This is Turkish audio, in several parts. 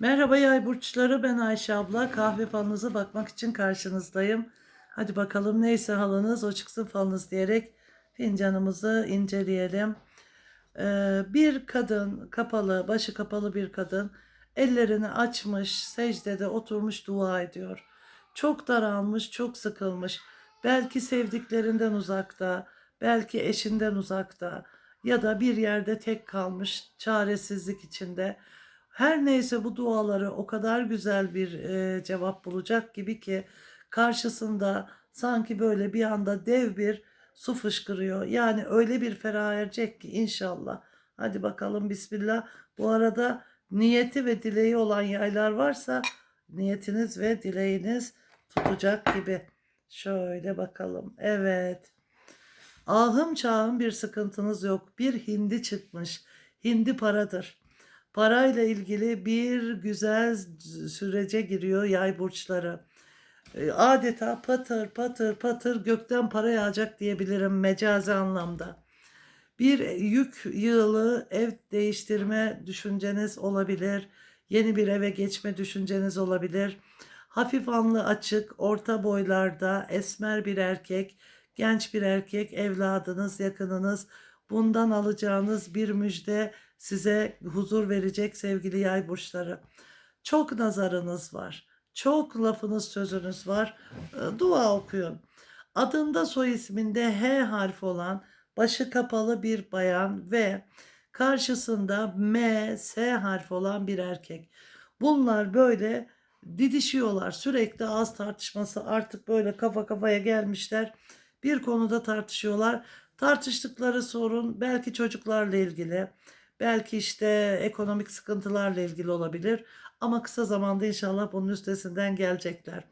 Merhaba yay burçları ben Ayşe abla kahve falınıza bakmak için karşınızdayım. Hadi bakalım neyse halınız o çıksın falınız diyerek fincanımızı inceleyelim. Ee, bir kadın kapalı başı kapalı bir kadın ellerini açmış secdede oturmuş dua ediyor. Çok daralmış çok sıkılmış belki sevdiklerinden uzakta belki eşinden uzakta ya da bir yerde tek kalmış çaresizlik içinde. Her neyse bu duaları o kadar güzel bir e, cevap bulacak gibi ki karşısında sanki böyle bir anda dev bir su fışkırıyor. Yani öyle bir ferah erecek ki inşallah. Hadi bakalım bismillah. Bu arada niyeti ve dileği olan yaylar varsa niyetiniz ve dileğiniz tutacak gibi. Şöyle bakalım. Evet. Ahım çağım bir sıkıntınız yok. Bir hindi çıkmış. Hindi paradır. Parayla ilgili bir güzel sürece giriyor yay burçları. E, Adeta patır patır patır gökten para yağacak diyebilirim mecazi anlamda. Bir yük yığılı ev değiştirme düşünceniz olabilir. Yeni bir eve geçme düşünceniz olabilir. Hafif anlı açık, orta boylarda esmer bir erkek, genç bir erkek, evladınız, yakınınız bundan alacağınız bir müjde size huzur verecek sevgili yay burçları. Çok nazarınız var. Çok lafınız sözünüz var. E, Dua okuyun. Adında soy isminde H harfi olan başı kapalı bir bayan ve karşısında M, S harfi olan bir erkek. Bunlar böyle didişiyorlar. Sürekli ağız tartışması artık böyle kafa kafaya gelmişler. Bir konuda tartışıyorlar. Tartıştıkları sorun belki çocuklarla ilgili, belki işte ekonomik sıkıntılarla ilgili olabilir. Ama kısa zamanda inşallah bunun üstesinden gelecekler.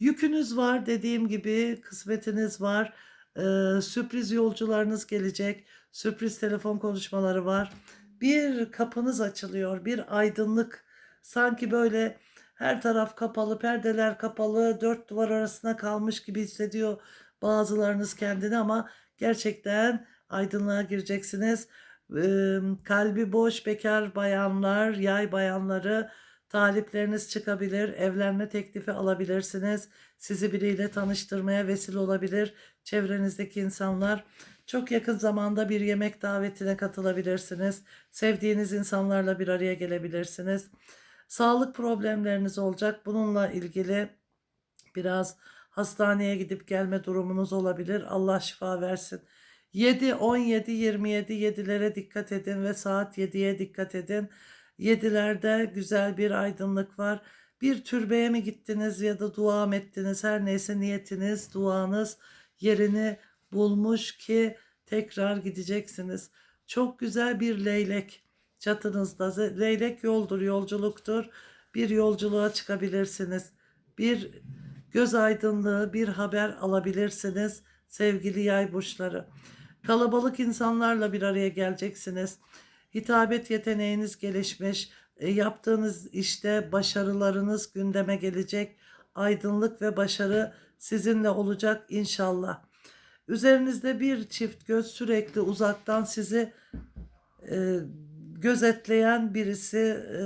Yükünüz var dediğim gibi kısmetiniz var. Ee, sürpriz yolcularınız gelecek. Sürpriz telefon konuşmaları var. Bir kapınız açılıyor. Bir aydınlık. Sanki böyle her taraf kapalı, perdeler kapalı, dört duvar arasına kalmış gibi hissediyor bazılarınız kendini ama gerçekten aydınlığa gireceksiniz. Kalbi boş bekar bayanlar, yay bayanları talipleriniz çıkabilir, evlenme teklifi alabilirsiniz. Sizi biriyle tanıştırmaya vesile olabilir çevrenizdeki insanlar. Çok yakın zamanda bir yemek davetine katılabilirsiniz. Sevdiğiniz insanlarla bir araya gelebilirsiniz. Sağlık problemleriniz olacak. Bununla ilgili biraz hastaneye gidip gelme durumunuz olabilir. Allah şifa versin. 7, 17, 27, 7'lere dikkat edin ve saat 7'ye dikkat edin. 7'lerde güzel bir aydınlık var. Bir türbeye mi gittiniz ya da dua mı ettiniz her neyse niyetiniz, duanız yerini bulmuş ki tekrar gideceksiniz. Çok güzel bir leylek çatınızda. Leylek yoldur, yolculuktur. Bir yolculuğa çıkabilirsiniz. Bir göz aydınlığı, bir haber alabilirsiniz sevgili yay burçları. Kalabalık insanlarla bir araya geleceksiniz. Hitabet yeteneğiniz gelişmiş. E, yaptığınız işte başarılarınız gündeme gelecek. Aydınlık ve başarı sizinle olacak inşallah. Üzerinizde bir çift göz sürekli uzaktan sizi e, gözetleyen birisi e,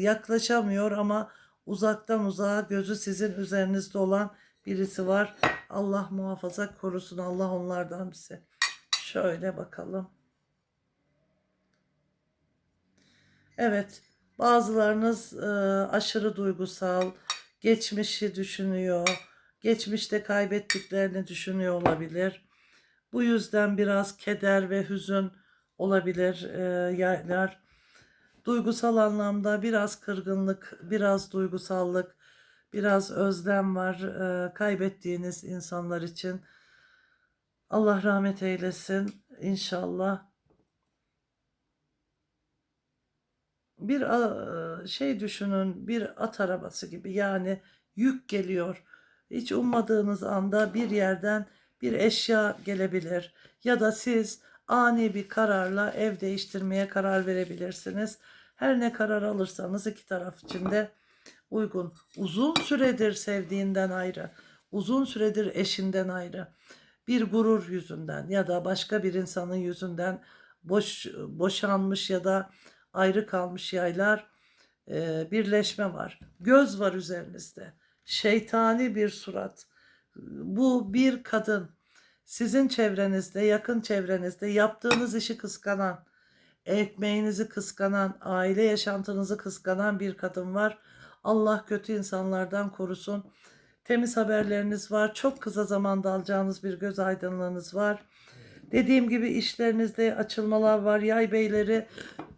yaklaşamıyor ama uzaktan uzağa gözü sizin üzerinizde olan birisi var. Allah muhafaza korusun Allah onlardan bize. Şöyle bakalım. Evet, bazılarınız e, aşırı duygusal, geçmişi düşünüyor, geçmişte kaybettiklerini düşünüyor olabilir. Bu yüzden biraz keder ve hüzün olabilir e, yaylar. Duygusal anlamda biraz kırgınlık, biraz duygusallık, biraz özlem var e, kaybettiğiniz insanlar için. Allah rahmet eylesin inşallah. Bir şey düşünün, bir at arabası gibi yani yük geliyor. Hiç ummadığınız anda bir yerden bir eşya gelebilir ya da siz ani bir kararla ev değiştirmeye karar verebilirsiniz. Her ne karar alırsanız iki taraf için de uygun. Uzun süredir sevdiğinden ayrı, uzun süredir eşinden ayrı. Bir gurur yüzünden ya da başka bir insanın yüzünden boş boşanmış ya da ayrı kalmış yaylar e, birleşme var. Göz var üzerinizde. Şeytani bir surat. Bu bir kadın. Sizin çevrenizde, yakın çevrenizde yaptığınız işi kıskanan, ekmeğinizi kıskanan, aile yaşantınızı kıskanan bir kadın var. Allah kötü insanlardan korusun. Temiz haberleriniz var. Çok kısa zamanda alacağınız bir göz aydınlığınız var. Dediğim gibi işlerinizde açılmalar var. Yay beyleri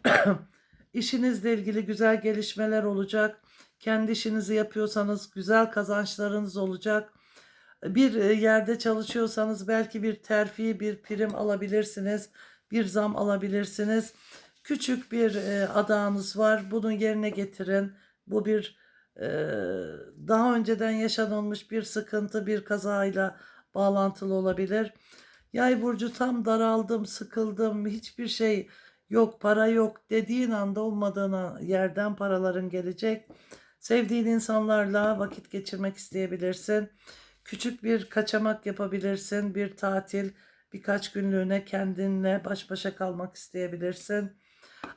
işinizle ilgili güzel gelişmeler olacak. Kendi işinizi yapıyorsanız güzel kazançlarınız olacak. Bir e, yerde çalışıyorsanız belki bir terfi, bir prim alabilirsiniz. Bir zam alabilirsiniz. Küçük bir e, adağınız var. Bunu yerine getirin. Bu bir daha önceden yaşanılmış bir sıkıntı, bir kazayla bağlantılı olabilir. Yay burcu tam daraldım, sıkıldım, hiçbir şey yok, para yok dediğin anda olmadığına yerden paraların gelecek. Sevdiğin insanlarla vakit geçirmek isteyebilirsin. Küçük bir kaçamak yapabilirsin, bir tatil, birkaç günlüğüne kendinle baş başa kalmak isteyebilirsin.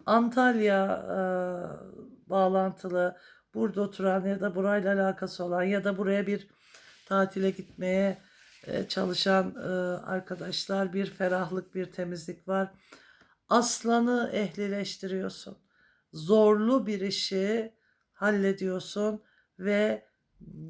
Antalya e, bağlantılı, burada oturan ya da burayla alakası olan ya da buraya bir tatile gitmeye e, çalışan e, arkadaşlar bir ferahlık, bir temizlik var. Aslanı ehlileştiriyorsun. Zorlu bir işi hallediyorsun ve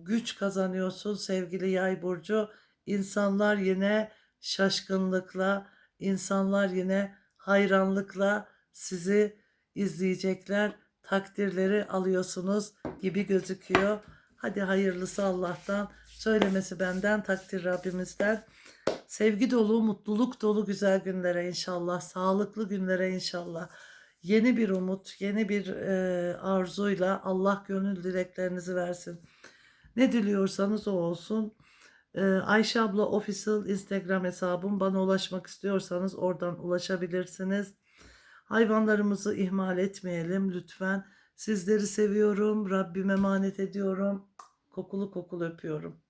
güç kazanıyorsun sevgili Yay burcu. İnsanlar yine şaşkınlıkla, insanlar yine hayranlıkla sizi izleyecekler. Takdirleri alıyorsunuz gibi gözüküyor. Hadi hayırlısı Allah'tan, söylemesi benden, takdir Rabbimizden. Sevgi dolu, mutluluk dolu güzel günlere inşallah, sağlıklı günlere inşallah. Yeni bir umut, yeni bir e, arzuyla Allah gönül dileklerinizi versin. Ne diliyorsanız o olsun. E, Ayşe abla official Instagram hesabım. Bana ulaşmak istiyorsanız oradan ulaşabilirsiniz. Hayvanlarımızı ihmal etmeyelim lütfen. Sizleri seviyorum. Rabbime emanet ediyorum. Kokulu kokulu öpüyorum.